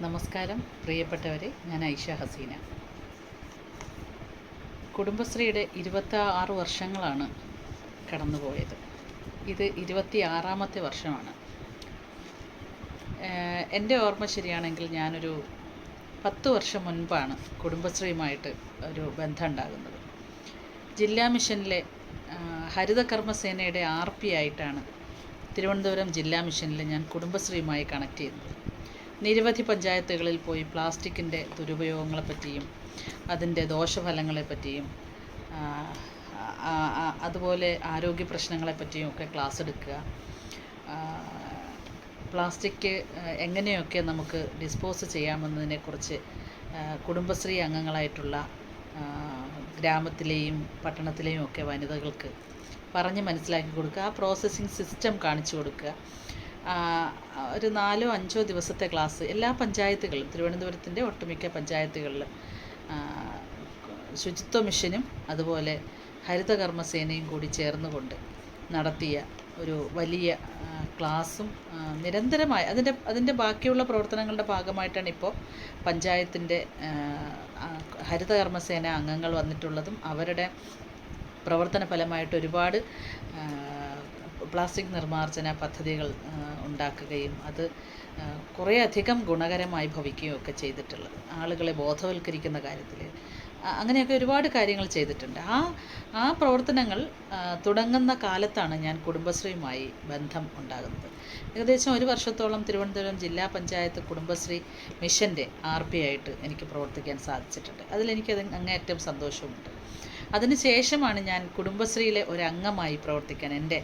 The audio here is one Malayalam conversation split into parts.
നമസ്കാരം പ്രിയപ്പെട്ടവരെ ഞാൻ ഐഷ ഹസീന. കുടുംബശ്രീയുടെ ഇരുപത്തി ആറ് വർഷങ്ങളാണ് കടന്നുപോയത്. ഇത് ഇരുപത്തി ആറാമത്തെ വർഷമാണ് എന്റെ ഓർമ്മ ശരിയാണെങ്കിൽ ഞാനൊരു പത്ത് വർഷം മുൻപാണ് കുടുംബശ്രീയുമായിട്ട് ഒരു ബന്ധം ഉണ്ടാകുന്നത് ജില്ലാ മിഷനിലെ ഹരിതകർമ്മസേനയുടെ ആർ പി ആയിട്ടാണ് തിരുവനന്തപുരം ജില്ലാ മിഷനിൽ ഞാൻ കുടുംബശ്രീയുമായി കണക്ട് ചെയ്യുന്നത്. നിരവധി പഞ്ചായത്തുകളിൽ പോയി പ്ലാസ്റ്റിക്കിന്റെ ദുരുപയോഗങ്ങളെ പറ്റിയും അതിന്റെ ദോഷഫലങ്ങളെ പറ്റിയും ആ, ആ, ആ, അതുപോലെ ആരോഗ്യ പ്രശ്നങ്ങളെ പറ്റിയും ഒക്കെ ക്ലാസ് എടുക്കുക. പ്ലാസ്റ്റിക് എങ്ങനെയൊക്കെ നമുക്ക് ഡിസ്പോസ് ചെയ്യാമെന്നതിനെക്കുറിച്ച് കുടുംബശ്രീ അംഗങ്ങളായിട്ടുള്ള ഗ്രാമത്തിലെയും പട്ടണത്തിലെയും ഒക്കെ വനിതകൾക്ക് പറഞ്ഞ് മനസ്സിലാക്കി കൊടുക്കുക. ആ പ്രോസസ്സിങ് സിസ്റ്റം കാണിച്ചു കൊടുക്കുക. ഒരു നാലോ അഞ്ചോ ദിവസത്തെ ക്ലാസ് എല്ലാ പഞ്ചായത്തുകളിലും തിരുവനന്തപുരത്തിന്റെ ഒട്ടുമിക്ക പഞ്ചായത്തുകളിൽ ശുചിത്വ മിഷനും അതുപോലെ ഹരിതകർമ്മസേനയും കൂടി ചേർന്നുകൊണ്ട് നടത്തിയ ഒരു വലിയ ക്ലാസ്സും നിരന്തരമായി അതിന്റെ അതിന്റെ ബാക്കിയുള്ള പ്രവർത്തനങ്ങളുടെ ഭാഗമായിട്ടാണ് ഇപ്പോൾ പഞ്ചായത്തിന്റെ ഹരിതകർമ്മസേന അംഗങ്ങൾ വന്നിട്ടുള്ളതും അവരുടെ പ്രവർത്തന ഫലമായിട്ട് ഒരുപാട് പ്ലാസ്റ്റിക് നിർമ്മാർജന പദ്ധതികൾ ഉണ്ടാക്കുകയും അത് ആ, കുറേയധികം ഗുണകരമായി ഭവിക്കുകയും ഒക്കെ ചെയ്തിട്ടുള്ളത്. ആളുകളെ ബോധവൽക്കരിക്കുന്ന കാര്യത്തിൽ. അങ്ങനെയൊക്കെ ഒരുപാട് കാര്യങ്ങൾ ചെയ്തിട്ടുണ്ട്. ആ ആ പ്രവർത്തനങ്ങൾ തുടങ്ങുന്ന കാലത്താണ് ഞാൻ കുടുംബശ്രീയുമായി ബന്ധം ഉണ്ടാകുന്നത്. ഏകദേശം ഒരു വർഷത്തോളം തിരുവനന്തപുരം ജില്ലാ പഞ്ചായത്ത് കുടുംബശ്രീ മിഷന്റെ ആർ പി ആയിട്ട് എനിക്ക് പ്രവർത്തിക്കാൻ സാധിച്ചിട്ടുണ്ട്. അതിലെനിക്കത് അങ്ങേയറ്റം സന്തോഷവുമുണ്ട് അതിനുശേഷമാണ് ഞാൻ കുടുംബശ്രീയിലെ ഒരു അംഗമായി പ്രവർത്തിക്കാൻ എന്റെ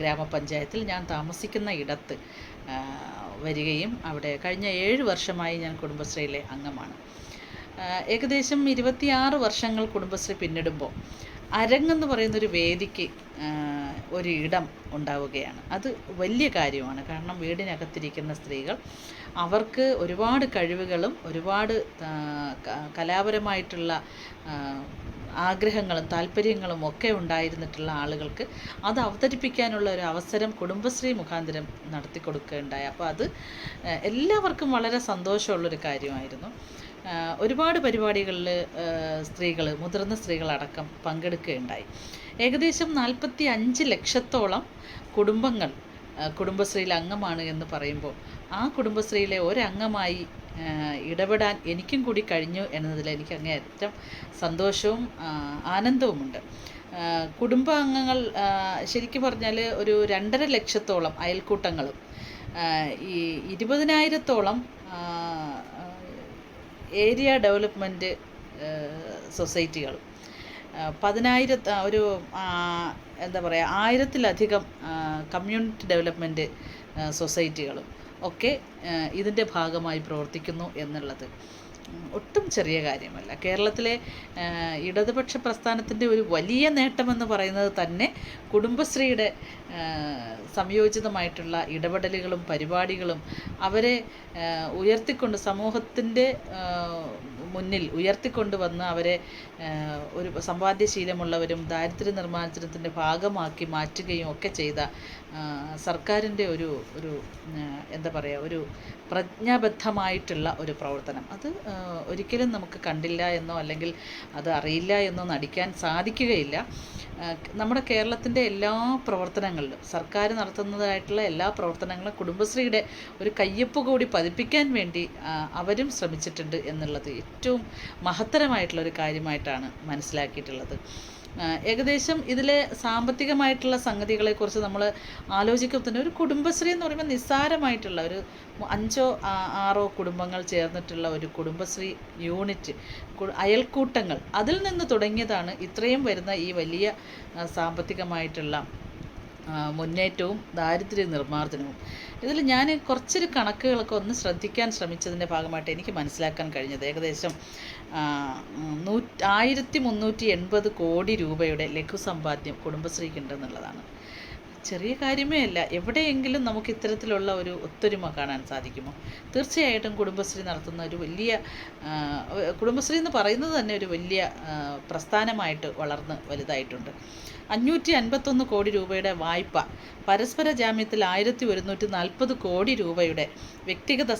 ഗ്രാമപഞ്ചായത്തിൽ ഞാൻ താമസിക്കുന്ന ഇടത്ത് വരികയും അവിടെ കഴിഞ്ഞ ഏഴ് വർഷമായി ഞാൻ കുടുംബശ്രീയിലെ അംഗമാണ്. ഏകദേശം ഇരുപത്തിയാറ് വർഷങ്ങൾ കുടുംബശ്രീ പിന്നിടുമ്പോൾ അരങ്ങെന്ന് പറയുന്നൊരു വേദിക്ക് ഒരു ഇടം ഉണ്ടാവുകയാണ്. അത് വലിയ കാര്യമാണ്. കാരണം വീടിനകത്തിരിക്കുന്ന സ്ത്രീകൾ അവർക്ക് ഒരുപാട് കഴിവുകളും ഒരുപാട് കലാപരമായിട്ടുള്ള ആഗ്രഹങ്ങളും താല്പര്യങ്ങളും ഒക്കെ ഉണ്ടായിരുന്നിട്ടുള്ള ആളുകൾക്ക് അത് അവതരിപ്പിക്കാനുള്ള ഒരു അവസരം കുടുംബശ്രീ മുഖാന്തരം നടത്തി കൊടുക്കുകയുണ്ടായി അപ്പോൾ അത് എല്ലാവർക്കും വളരെ സന്തോഷമുള്ളൊരു കാര്യമായിരുന്നു. ഒരുപാട് പരിപാടികളിൽ സ്ത്രീകൾ മുതിർന്ന സ്ത്രീകളടക്കം പങ്കെടുക്കുകയുണ്ടായി. ഏകദേശം നാൽപ്പത്തി അഞ്ച് ലക്ഷത്തോളം കുടുംബങ്ങൾ കുടുംബശ്രീയിലെ അംഗമാണ് എന്ന് പറയുമ്പോൾ ആ കുടുംബശ്രീയിലെ ഒരംഗമായി ഇടപെടാൻ എനിക്കും കൂടി കഴിഞ്ഞു എന്നതിൽ എനിക്ക് അങ്ങേയറ്റം സന്തോഷവും ആനന്ദവുമുണ്ട്. കുടുംബാംഗങ്ങൾ ശരിക്കും പറഞ്ഞാൽ ഒരു രണ്ടര ലക്ഷത്തോളം അയൽക്കൂട്ടങ്ങളും ഈ ഇരുപതിനായിരത്തോളം ഏരിയ ഡെവലപ്മെന്റ് സൊസൈറ്റികളും. പതിനായിര ഒരു എന്താ പറയുക ആയിരത്തിലധികം കമ്മ്യൂണിറ്റി ഡെവലപ്മെന്റ് സൊസൈറ്റികളും. ഒക്കെ ഇതിന്റെ ഭാഗമായി പ്രവർത്തിക്കുന്നു എന്നുള്ളത്. ഒട്ടും ചെറിയ കാര്യമല്ല. കേരളത്തിലെ ഇടതുപക്ഷ പ്രസ്ഥാനത്തിന്റെ ഒരു വലിയ നേട്ടമെന്ന് പറയുന്നത് തന്നെ കുടുംബശ്രീയുടെ സംയോജിതമായിട്ടുള്ള ഇടപെടലുകളും പരിപാടികളും അവരെ ഉയർത്തിക്കൊണ്ട് സമൂഹത്തിന്റെ മുന്നിൽ ഉയർത്തിക്കൊണ്ട് വന്ന് അവരെ ഒരു സമ്പാദ്യശീലമുള്ളവരും ദാരിദ്ര്യ നിർമ്മാർജനത്തിന്റെ ഭാഗമാക്കി മാറ്റുകയും ഒക്കെ ചെയ്ത സർക്കാരിന്റെ ഒരു ഒരു എന്താ പറയുക ഒരു പ്രജ്ഞാബദ്ധമായിട്ടുള്ള ഒരു പ്രവർത്തനം. അത് ഒരിക്കലും നമുക്ക് കണ്ടില്ല എന്നോ അല്ലെങ്കിൽ അത് അറിയില്ല എന്നോ നടിക്കാൻ സാധിക്കുകയില്ല. നമ്മുടെ കേരളത്തിന്റെ എല്ലാ പ്രവർത്തനങ്ങളിലും സർക്കാർ നടത്തുന്നതായിട്ടുള്ള എല്ലാ പ്രവർത്തനങ്ങളും കുടുംബശ്രീയുടെ ഒരു കയ്യൊപ്പ് കൂടി പതിപ്പിക്കാൻ വേണ്ടി അവരും ശ്രമിച്ചിട്ടുണ്ട് എന്നുള്ളത് ഏറ്റവും മഹത്തരമായിട്ടുള്ള ഒരു കാര്യമായിട്ടാണ് മനസ്സിലാക്കിയിട്ടുള്ളത്. ഏകദേശം ഇതിലെ സാമ്പത്തികമായിട്ടുള്ള സംഗതികളെക്കുറിച്ച് നമ്മൾ ആലോചിക്കുമ്പോൾ തന്നെ ഒരു കുടുംബശ്രീ എന്ന് പറയുമ്പോൾ നിസ്സാരമായിട്ടുള്ള ഒരു അഞ്ചോ ആറോ കുടുംബങ്ങൾ ചേർന്നിട്ടുള്ള ഒരു കുടുംബശ്രീ യൂണിറ്റ് അയൽക്കൂട്ടങ്ങൾ അതിൽ നിന്ന് തുടങ്ങിയതാണ് ഇത്രയും വരുന്ന ഈ വലിയ സാമ്പത്തികമായിട്ടുള്ള മുന്നേറ്റവും ദാരിദ്ര്യ നിർമ്മാർജനവും. ഇതിൽ ഞാൻ കുറച്ചൊരു കണക്കുകളൊക്കെ ഒന്ന് ശ്രദ്ധിക്കാൻ ശ്രമിച്ചതിന്റെ ഭാഗമായിട്ട് എനിക്ക് മനസ്സിലാക്കാൻ കഴിഞ്ഞത്. ഏകദേശം നൂറ്റ് ആയിരത്തി മുന്നൂറ്റി എൺപത് കോടി രൂപയുടെ ലഘുസമ്പാദ്യം കുടുംബശ്രീക്കുണ്ടെന്നുള്ളതാണ് ചെറിയ കാര്യമേ അല്ല. എവിടെയെങ്കിലും നമുക്ക് ഇത്തരത്തിലുള്ള ഒരു ഒത്തൊരുമ കാണാൻ സാധിക്കുമോ? തീർച്ചയായിട്ടും കുടുംബശ്രീ നടത്തുന്ന ഒരു വലിയ കുടുംബശ്രീ എന്ന് പറയുന്നത് തന്നെ ഒരു വലിയ പ്രസ്ഥാനമായിട്ട് വളർന്ന് വലുതായിട്ടുണ്ട്. അഞ്ഞൂറ്റി അൻപത്തൊന്ന് കോടി രൂപയുടെ വായ്പ പരസ്പര ജാമ്യത്തിൽ ആയിരത്തി ഒരുന്നൂറ്റി നാൽപ്പത് കോടി രൂപയുടെ വ്യക്തിഗത